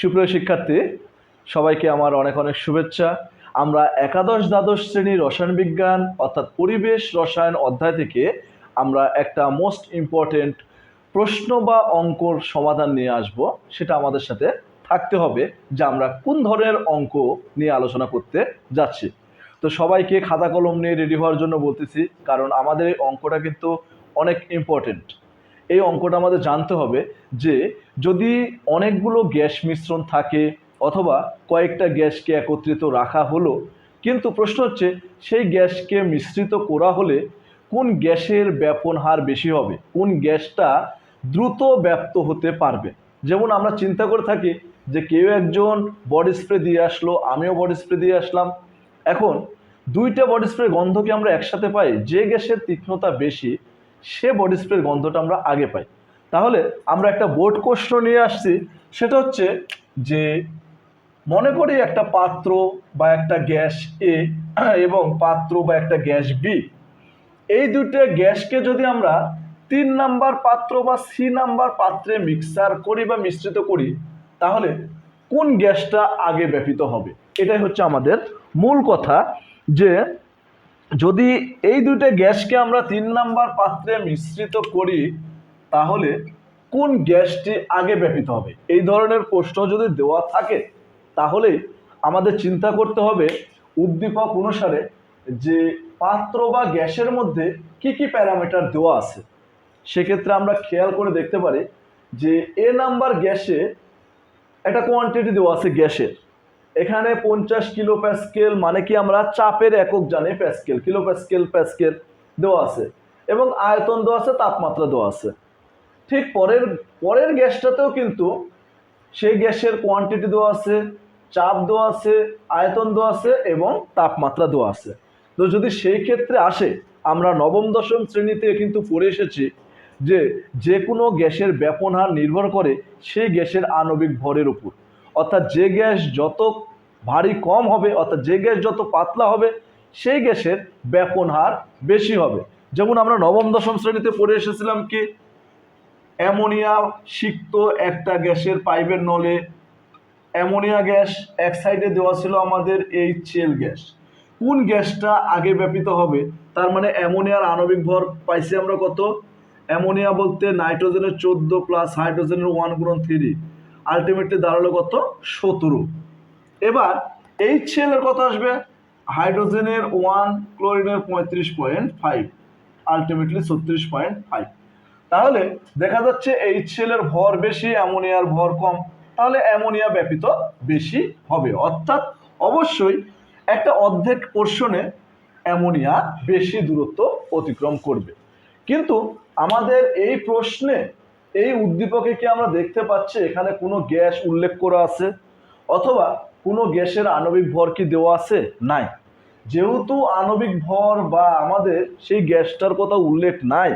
সুপ্রিয় শিক্ষার্থী, সবাইকে আমার অনেক অনেক শুভেচ্ছা। আমরা একাদশ দ্বাদশ শ্রেণির রসায়ন বিজ্ঞান, অর্থাৎ পরিবেশ রসায়ন অধ্যায় থেকে আমরা একটা মোস্ট ইম্পর্টেন্ট প্রশ্ন বা অঙ্কর সমাধান নিয়ে আসব। সেটা আমাদের সাথে থাকতে হবে যে আমরা কোন ধরনের অঙ্ক নিয়ে আলোচনা করতে যাচ্ছি। তো সবাইকে খাতা কলম নিয়ে রেডি হওয়ার জন্য বলতেছি, কারণ আমাদের এই অঙ্কটা কিন্তু অনেক ইম্পর্টেন্ট এই অঙ্কটা আমাদের জানতে হবে যে যদি অনেকগুলো গ্যাস মিশ্রণ থাকে অথবা কয়েকটা গ্যাসকে একত্রিত রাখা হলো, কিন্তু প্রশ্ন হচ্ছে সেই গ্যাসকে মিশ্রিত করা হলে কোন গ্যাসের ব্যাপন হার বেশি হবে? কোন গ্যাসটা দ্রুত ব্যাপ্ত হতে পারবে? যেমন আমরা চিন্তা করে থাকি যে কেউ একজন বডি স্প্রে দিয়ে আসলো, আমিও বডি স্প্রে দিয়ে আসলাম। এখন দুইটা বডি স্প্রে গন্ধকে আমরা একসাথে পাই, যে গ্যাসের তীক্ষ্ণতা বেশি সে বডি স্প্রের গন্ধটা আমরা আগে পাই। তাহলে আমরা একটা বোর্ড কোশ্চ নিয়ে আসছি, সেটা হচ্ছে যে মনে করি একটা পাত্র বা একটা গ্যাস এ এবং পাত্র বা একটা গ্যাস বি এই দুটো গ্যাসকে যদি আমরা তিন নাম্বার পাত্র বা সি নাম্বার পাত্রে মিক্সার করি বা মিশ্রিত করি, তাহলে কোন গ্যাসটা আগে ব্যাপিত হবে? এটাই হচ্ছে আমাদের মূল কথা যে যদি এই দুইটা গ্যাসকে আমরা তিন নাম্বার পাত্রে মিশ্রিত করি, তাহলে কোন গ্যাসটি আগে ব্যাপিত হবে? এই ধরনের প্রশ্ন যদি দেওয়া থাকে, তাহলে আমাদের চিন্তা করতে হবে উদ্দীপক অনুসারে যে পাত্র বা গ্যাসের মধ্যে কি কি প্যারামিটার দেওয়া আছে। সেক্ষেত্রে আমরা খেয়াল করে দেখতে পারি যে এ নাম্বার গ্যাসে একটা কোয়ান্টিটি দেওয়া আছে গ্যাসের। এখানে পঞ্চাশ কিলো প্যাসকেল মানে কি আমরা চাপের একক জানি, প্যাসকেল কিলো প্যাসকেল প্যাসকেল দেওয়া আছে এবং আয়তন দেওয়া আছে, তাপমাত্রা দেওয়া আছে। ঠিক পরের পরের গ্যাসটাতেও কিন্তু সেই গ্যাসের কোয়ান্টিটি দেওয়া আছে, চাপ দেওয়া আছে, আয়তন দেওয়া আছে এবং তাপমাত্রা দেওয়া আছে। তো যদি সেই ক্ষেত্রে আসে, আমরা নবম, দশম শ্রেণীতে কিন্তু পড়ে এসেছি যে যে কোনো গ্যাসের ব্যাপন হার নির্ভর করে সেই গ্যাসের আণবিক ভরের উপর। অর্থাৎ যে গ্যাস যত ভারী কম হবে, অর্থাৎ যে গ্যাস যত পাতলা হবে, সেই গ্যাসের ব্যাপন হার বেশি হবে। যেমন আমরা নবম, দশম শ্রেণীতে পড়ে এসেছিলাম কি? অ্যামোনিয়া সিক্ত একটা গ্যাসের পাইপের নলে। অ্যামোনিয়া গ্যাস এক সাইডে দেওয়া ছিল আমাদের এই চেল গ্যাস। কোন গ্যাসটা আগে ব্যাপিত হবে? তার মানে অ্যামোনিয়ার আণবিক ভর পাইছি আমরা কত? অ্যামোনিয়া বলতে নাইট্রোজেনের চোদ্দ প্লাস হাইড্রোজেনের ওয়ান গুণন থ্রি। আলটিমেটলি দাঁড়াল কত? সতেরো এবার এই ছেলের কত আসবে। হাইড্রোজেনের ওয়ান ক্লোরিনের পঁয়ত্রিশ পয়েন্ট ফাইভ আলটিমেটলি ছত্রিশ পয়েন্ট ফাইভ তাহলে দেখা যাচ্ছে এইচ সেলের ভর বেশি, অ্যামোনিয়ার ভর কম। তাহলে অ্যামোনিয়া ব্যাপিত বেশি হবে। অর্থাৎ অবশ্যই একটা অর্ধেক পোর্শনে অ্যামোনিয়া বেশি দূরত্ব অতিক্রম করবে। কিন্তু আমাদের এই প্রশ্নে এই উদ্দীপকে কি আমরা দেখতে পাচ্ছি? এখানে কোনো গ্যাস উল্লেখ করা আছে? অথবা কোনো গ্যাসের আণবিক ভর কি দেওয়া আছে? নাই। যেহেতু আণবিক ভর বা আমাদের সেই গ্যাসটার কথা উল্লেখ নাই,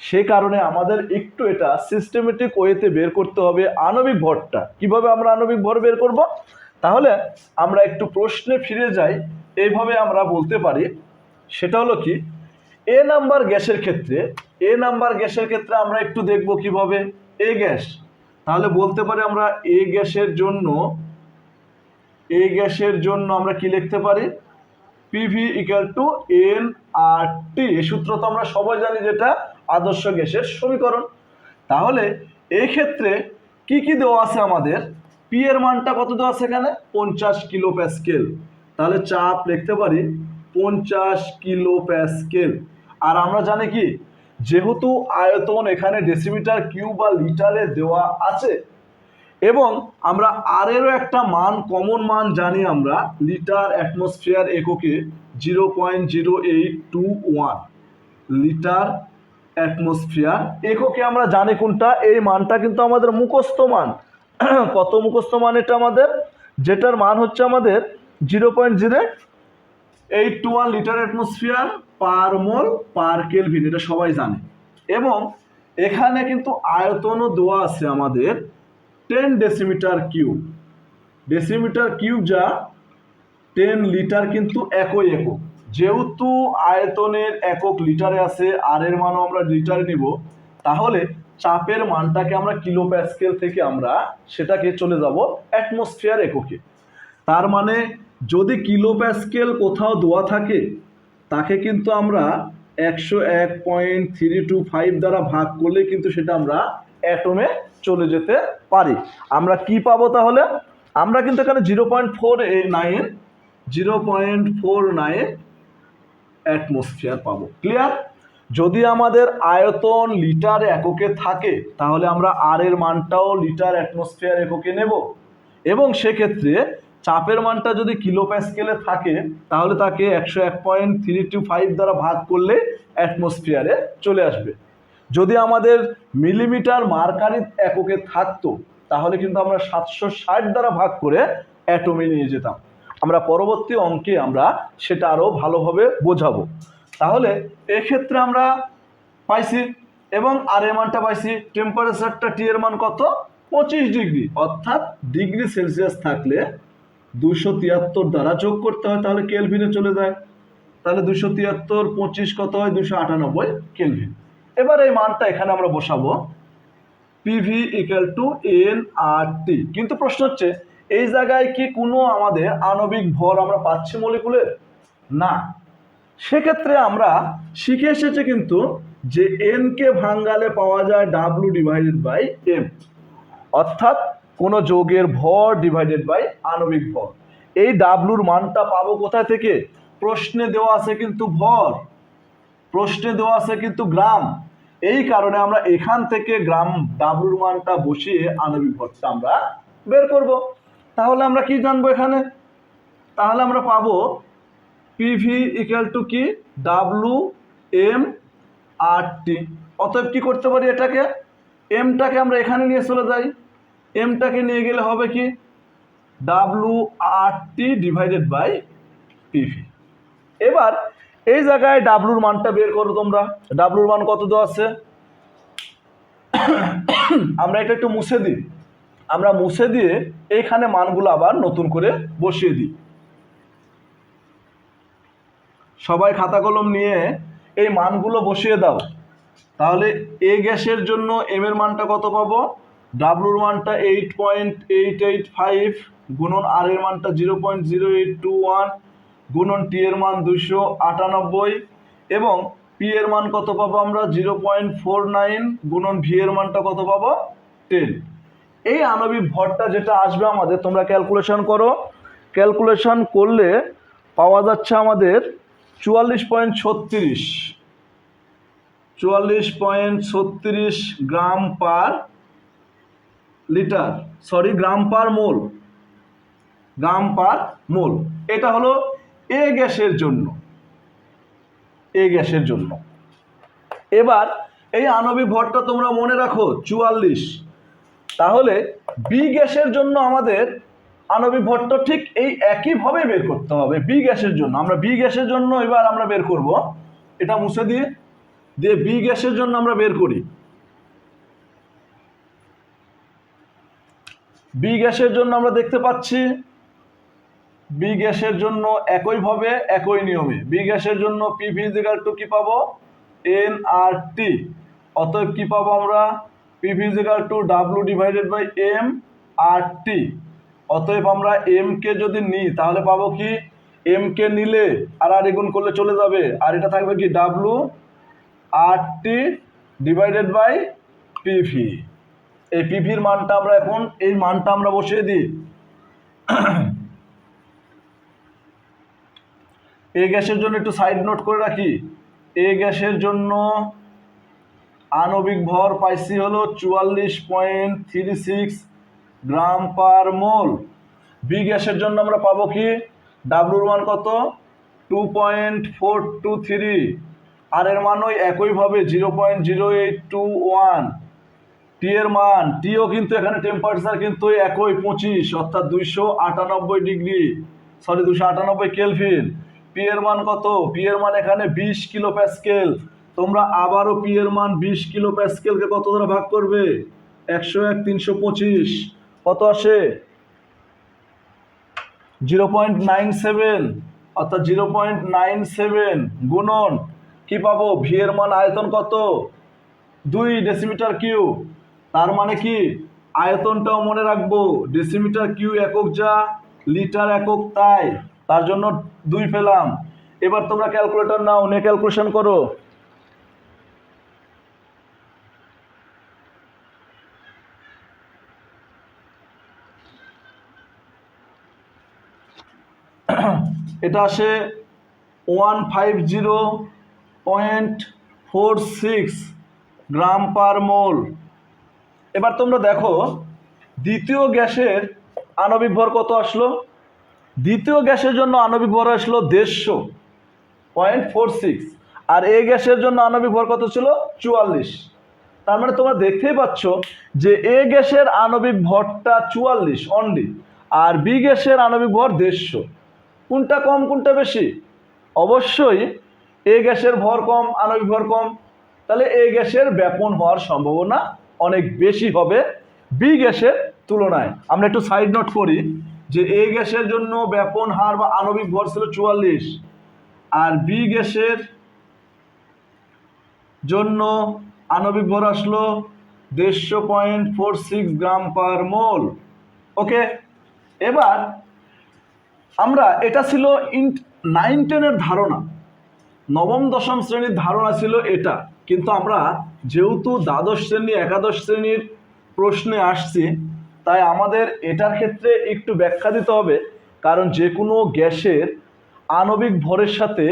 সে কারণে আমাদের একটু এটা সিস্টেমেটিক ওয়েতে বের করতে হবে আণবিক ভরটা। কীভাবে আমরা আণবিক ভর বের করব? তাহলে আমরা একটু প্রশ্নে ফিরে যাই। এইভাবে আমরা বলতে পারি। সেটা হলো কি? এ নাম্বার গ্যাসের ক্ষেত্রে এ নাম্বার গ্যাসের ক্ষেত্রে আমরা একটু দেখব কীভাবে। A gas. তাহলে বলতে পারি আমরা এ গ্যাসের জন্য এ গ্যাসের জন্য আমরা কি লিখতে পারি? PV equal to N R T এই সূত্র তো আমরা সবাই জানি যেটা আদর্শ গ্যাসের সমীকরণ। তাহলে এই ক্ষেত্রে কি কি দেওয়া আছে আমাদের? পি এর মানটা কত দেওয়া আছে এখানে? পঞ্চাশ কিলো প্যাসকেল। তাহলে চাপ লিখতে পারি পঞ্চাশ কিলো প্যাসকেল। আর আমরা জানি কি, যেহেতু আয়তন এখানে ডেসিমিটার কিউ বা লিটারে দেওয়া আছে, এবং আমরা আর এরও একটা মান কমন মান জানি আমরা লিটার অ্যাটমসফিয়ার এককে zero point zero eight two one litre atmosphere এককে আমরা জানি কোনটা, এই মানটা কিন্তু আমাদের মুখস্থ মান। কত মুখস্থ মান এটা আমাদের? যেটার মান হচ্ছে আমাদের zero point zero eight two one litre atmosphere per mole per kelvin এটা সবাই জানে। এবং এখানে কিন্তু আয়তনও দেওয়া আছে আমাদের ten decimetre cube decimetre cube যা টেন লিটার কিন্তু একই একক। যেহেতু আয়তনের একক লিটারে আছে আর এর মানও আমরা লিটারে নিব, তাহলে চাপের মানটাকে আমরা কিলো প্যাসকেল থেকে আমরা সেটাকে চলে যাব অ্যাটমসফিয়ার এককে। তার মানে যদি কিলো প্যাসকেল কোথাও দেওয়া থাকে, তাকে কিন্তু আমরা একশো এক পয়েন্ট থ্রি টু ফাইভ দ্বারা ভাগ করলে কিন্তু সেটা আমরা অ্যাটমে চলে যেতে পারি। আমরা কি পাবো তাহলে? আমরা কিন্তু এখানে zero point four nine zero point four nine atmosphere পাবো। ক্লিয়ার যদি আমাদের আয়তন লিটার এককে থাকে, তাহলে আমরা আর এর মানটাও লিটার অ্যাটমসফিয়ার এককে নেব। এবং সেক্ষেত্রে চাপের মানটা যদি কিলো প্যাসকেলে থাকে, তাহলে তাকে একশো এক পয়েন্ট থ্রি টু ফাইভ দ্বারা ভাগ করলে অ্যাটমসফিয়ারে চলে আসবে। যদি আমাদের মিলিমিটার মার্কারি এককে থাকতো, তাহলে কিন্তু আমরা সাতশো ষাট দ্বারা ভাগ করে অ্যাটমে নিয়ে যেতাম। আমরা পরবর্তী অঙ্কে আমরা সেটা আরও ভালোভাবে বোঝাবো। তাহলে এক্ষেত্রে আমরা পাইছি এবং আর এর মানটা পাইছি টেম্পারেচারটা টি এর মান কত? পঁচিশ ডিগ্রি, অর্থাৎ ডিগ্রি সেলসিয়াস থাকলে দুশো তিয়াত্তর দ্বারা যোগ করতে হয়, তাহলে কেলভিনে চলে যায়। তাহলে দুশো তিয়াত্তর পঁচিশ কত হয়? দুশো আটানব্বই কেলভিন। এবার এই মানটা এখানে আমরা বসাবো। PV equal to N R T কিন্তু প্রশ্ন হচ্ছে, এই জায়গায় কি কোনো আমাদের আণবিক ভর আমরা পাচ্ছি মলিকুলের? না। সেক্ষেত্রে আমরা শিখে এসেছি কিন্তু যে এন কে ভাঙ্গালে পাওয়া যায় ডাব্লু ডিভাইডেড বাই এম অর্থাৎ কোন যৌগের ভর ডিভাইডেড বাই আণবিক ভর। এই ডাব্লুর মানটা পাবো কোথায় থেকে? প্রশ্নে দেওয়া আছে কিন্তু ভর। প্রশ্নে দেওয়া আছে কিন্তু গ্রাম। এই কারণে আমরা এখান থেকে গ্রাম ডাব্লুর মানটা বসিয়ে আণবিক ভরটা আমরা বের করব। তাহলে আমরা কি জানব এখানে? তাহলে আমরা পাবো পিভি ইকুয়াল টু কি? ডাব্লু এম আর টি অতএব কি করতে পারি এটাকে? এমটাকে আমরা এখানে নিয়ে চলে যাই। এমটাকে নিয়ে গেলে হবে কি? W R T divided by PV এবার এই জায়গায় ডাব্লুর মানটা বের করো তোমরা। ডাব্লুর মান কত দেওয়া আছে? আমরা এটা একটু মুছে দিই। আমরা মুছে দিয়ে এইখানে মানগুলো আবার নতুন করে বসিয়ে দিই। সবাই খাতা কলম নিয়ে এই মানগুলো বসিয়ে দাও। তাহলে এ গ্যাসের জন্য এম এর মানটা কত পাবো? ডাব্লুর মানটা eight point eight eight five গুণন আর এর মানটা zero point zero eight two one গুণন টি এর মান দুশো আটানব্বই এবং পি এর মান কত পাবো আমরা জিরো পয়েন্ট ফোর নাইন গুণন ভি এর মানটা কত পাবো টেন এই আণবিক ভরটা যেটা আসবে আমাদের, তোমরা ক্যালকুলেশন করো। ক্যালকুলেশন করলে পাওয়া যাচ্ছে আমাদের চুয়াল্লিশ পয়েন্ট ছত্রিশ। চুয়াল্লিশ পয়েন্ট ছত্রিশ gram per litre, sorry, gram per mole. Gram per mole. এটা হলো এ গ্যাসের জন্য। এ গ্যাসের জন্য। এবার এই আণবিক ভরটা তোমরা মনে রাখো, চুয়াল্লিশ। তাহলে বি গ্যাসের জন্য আমাদের আণবিক ভরটা ঠিক এই একইভাবে বের করতে হবে বি গ্যাসের জন্য। আমরা বি গ্যাসের জন্য এবার আমরা বের করব। এটা মুছে দিয়ে দিয়ে বি গ্যাসের জন্য আমরা বের করি। বি গ্যাসের জন্য আমরা দেখতে পাচ্ছি বি গ্যাসের জন্য একইভাবে একই নিয়মে। বি গ্যাসের জন্য পি ফিজিক্যাল টু কি পাবো? এন আর টি অতএব কি পাবো আমরা? P physical to W divided by M R T অতএব আমরা এম কে যদি নিই, তাহলে পাবো কি? এম কে নিলে আর আর এগুণ করলে চলে যাবে। আর এটা থাকবে কি? W R T divided by PV এই পিভির মানটা আমরা এখন, এই মানটা আমরা বসিয়ে দিই। এ গ্যাসের জন্য একটু সাইড নোট করে রাখি। এ গ্যাসের জন্য আণবিক ভর পাইছি হলো চুয়াল্লিশ point three six gram per mole. B গ্যাসের জন্য আমরা পাবো কি? ডাব্লুর মান কত? Two point four two three R এর মান ওই একইভাবে zero point zero eight two one T এর মান টিও কিন্তু এখানে টেম্পারেচার কিন্তু একই পঁচিশ, অর্থাৎ দুইশো আটানব্বই ডিগ্রি সরি দুশো আটানব্বই কেলভিন পি এর মান কত? পি এর মান এখানে বিশ কিলো প্যাসকেল তোমরা আবারও পি এর মান বিশ কিলো প্যাসকেলকে কত দ্বারা ভাগ করবে? একশো এক, তিনশো পঁচিশ। কত আসে? জিরো পয়েন্ট নাইন সেভেন, অর্থাৎ জিরো পয়েন্ট নাইন সেভেন গুণন। কি পাবো? ভি এর মান আয়তন কত? দুই ডেসিমিটার কিউ তার মানে কি? আয়তনটাও মনে রাখব। ডেসিমিটার কিউ একক যা লিটার একক তাই। তার জন্য দুই পেলাম। এবার তোমরা ক্যালকুলেটর নাও নে ক্যালকুলেশন করো। এটা আসে one five zero point four six gram per mole এবার তোমরা দেখো, দ্বিতীয় গ্যাসের আণবিক ভর কত আসলো? দ্বিতীয় গ্যাসের জন্য আণবিক ভর আসলো দেড়শো পয়েন্ট ফোর সিক্স আর এ গ্যাসের জন্য আণবিক ভর কত ছিল? চুয়াল্লিশ। তার মানে তোমরা দেখতেই পাচ্ছ যে এ গ্যাসের আণবিক ভরটা চুয়াল্লিশ অনলি আর বি গ্যাসের আণবিক ভর দেড়শো। কোনটা কম, কোনটা বেশি? অবশ্যই এ গ্যাসের ভর কম, আণবিক ভর কম। তাহলে এ গ্যাসের ব্যাপন হওয়ার সম্ভাবনা অনেক বেশি হবে বি গ্যাসের তুলনায়। আমরা একটু সাইড নোট করি যে এ গ্যাসের জন্য ব্যাপন হার বা আণবিক ভর ছিল চুয়াল্লিশ। আর বি গ্যাসের জন্য আণবিক ভর আসলো দেড়শো point four six gram per mole. Okay এবার আমরা এটা ছিল ইন নাইন টেনের ধারণা। নবম, দশম শ্রেণির ধারণা ছিল এটা। কিন্তু আমরা যেহেতু দ্বাদশ শ্রেণি, একাদশ শ্রেণির প্রশ্নে আসছি, তাই আমাদের এটার ক্ষেত্রে একটু ব্যাখ্যা দিতে হবে। কারণ যে কোনো গ্যাসের আণবিক ভরের সাথে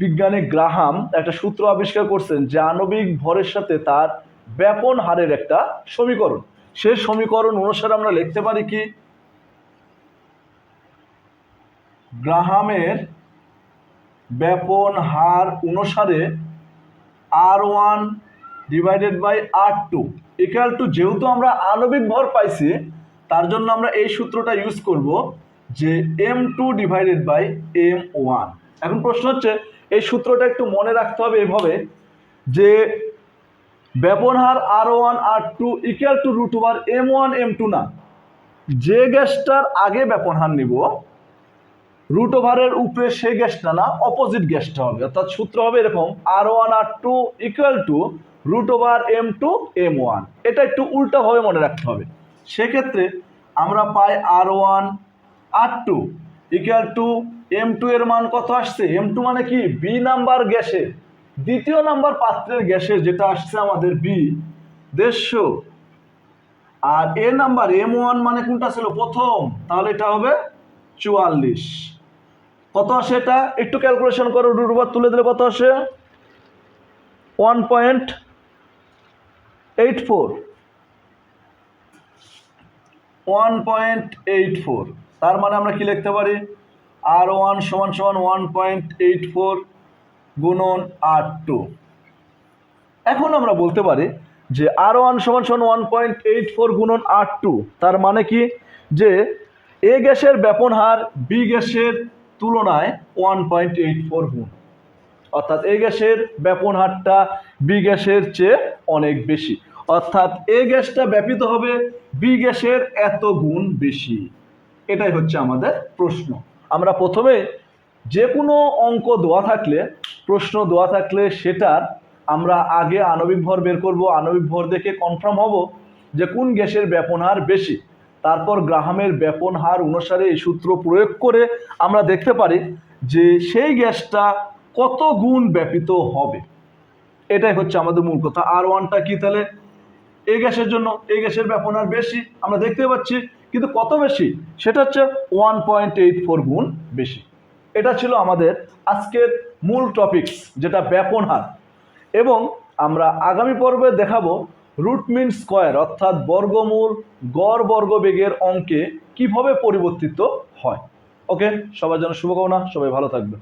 বিজ্ঞানী গ্রাহাম একটা সূত্র আবিষ্কার করছেন যে আণবিক ভরের সাথে তার ব্যাপন হারের একটা সমীকরণ। সে সমীকরণ অনুসারে আমরা লিখতে পারি কি? গ্রাহামের ব্যাপন হার অনুসারে R one divided by R two equal to যেহেতু আমরা আণবিক ভর পাইছি, তার জন্য আমরা এই সূত্রটা ইউজ করব যে M two divided by M one এখন প্রশ্ন হচ্ছে, এই সূত্রটা একটু মনে রাখতে হবে এভাবে যে ব্যাপন হার R one R two equal to root over M one M two না। যে গ্যাসটার আগে ব্যাপন হার নিব রুট ওভারের উপরে সে গ্যাসটা না অপোজিট গ্যাসটা হবে। অর্থাৎ সূত্র হবে এরকম R one R two equal to root over M two M one এটা একটু উল্টাভাবে মনে রাখতে হবে। সেক্ষেত্রে আমরা পাই R one R two equal to M two এর মান কত আসছে? এম টু মানে কি? বি নাম্বার গ্যাসের দ্বিতীয় নাম্বার পাত্রের গ্যাসে যেটা আসছে আমাদের বি দেড়শো। আর এ নাম্বার এম ওয়ান মানে কোনটা ছিল? প্রথম। তাহলে এটা হবে চুয়াল্লিশ। কত আসে এটা? একটু ক্যালকুলেশন করো রুটবার তুলে দিলে কত আসে? One point eight four one point eight four তার মানে আমরা কি লিখতে পারি? আর ওয়ান সমান সমান ওয়ান পয়েন্ট এইট ফোর গুণন আর টু এখন আমরা বলতে পারি যে আর ওয়ান সমান সমান ওয়ান পয়েন্ট এইট ফোর গুণন আর টু তার মানে কি? যে এ গ্যাসের ব্যাপন হার বি গ্যাসের তুলনায় ওয়ান পয়েন্ট এইট ফোর গুণ। অর্থাৎ এ গ্যাসের ব্যাপন হারটা বি গ্যাসের চেয়ে অনেক বেশি। অর্থাৎ এ গ্যাসটা ব্যাপিত হবে বি গ্যাসের এত গুণ বেশি। এটাই হচ্ছে আমাদের প্রশ্ন। আমরা প্রথমে যে কোনো অঙ্ক দেওয়া থাকলে, প্রশ্ন দেওয়া থাকলে সেটার আমরা আগে আণবিক ভর বের করব, আণবিক ভর দেখে কনফার্ম হব যে কোন গ্যাসের ব্যাপন হার বেশি। তারপর গ্রাহামের ব্যাপন হার অনুসারে এই সূত্র প্রয়োগ করে আমরা দেখতে পারি যে সেই গ্যাসটা কত গুণ ব্যাপিত হবে। এটাই হচ্ছে আমাদের মূল কথা। আর ওয়ানটা কি তাহলে? এই গ্যাসের জন্য, এই গ্যাসের ব্যাপন হার বেশি, আমরা দেখতে পাচ্ছি, কিন্তু কত বেশি? সেটা হচ্ছে ওয়ান পয়েন্ট এইট ফোর গুণ বেশি। এটা ছিল আমাদের আজকের মূল টপিকস যেটা ব্যাপন হার। এবং আমরা আগামী পর্বে দেখাবো রুট মিন স্কোয়ার, অর্থাৎ বর্গমূল গড় বর্গবেগের অঙ্কে কীভাবে পরিবর্তিত হয়? ওকে সবার জন্য শুভকামনা, সবাই ভালো থাকবে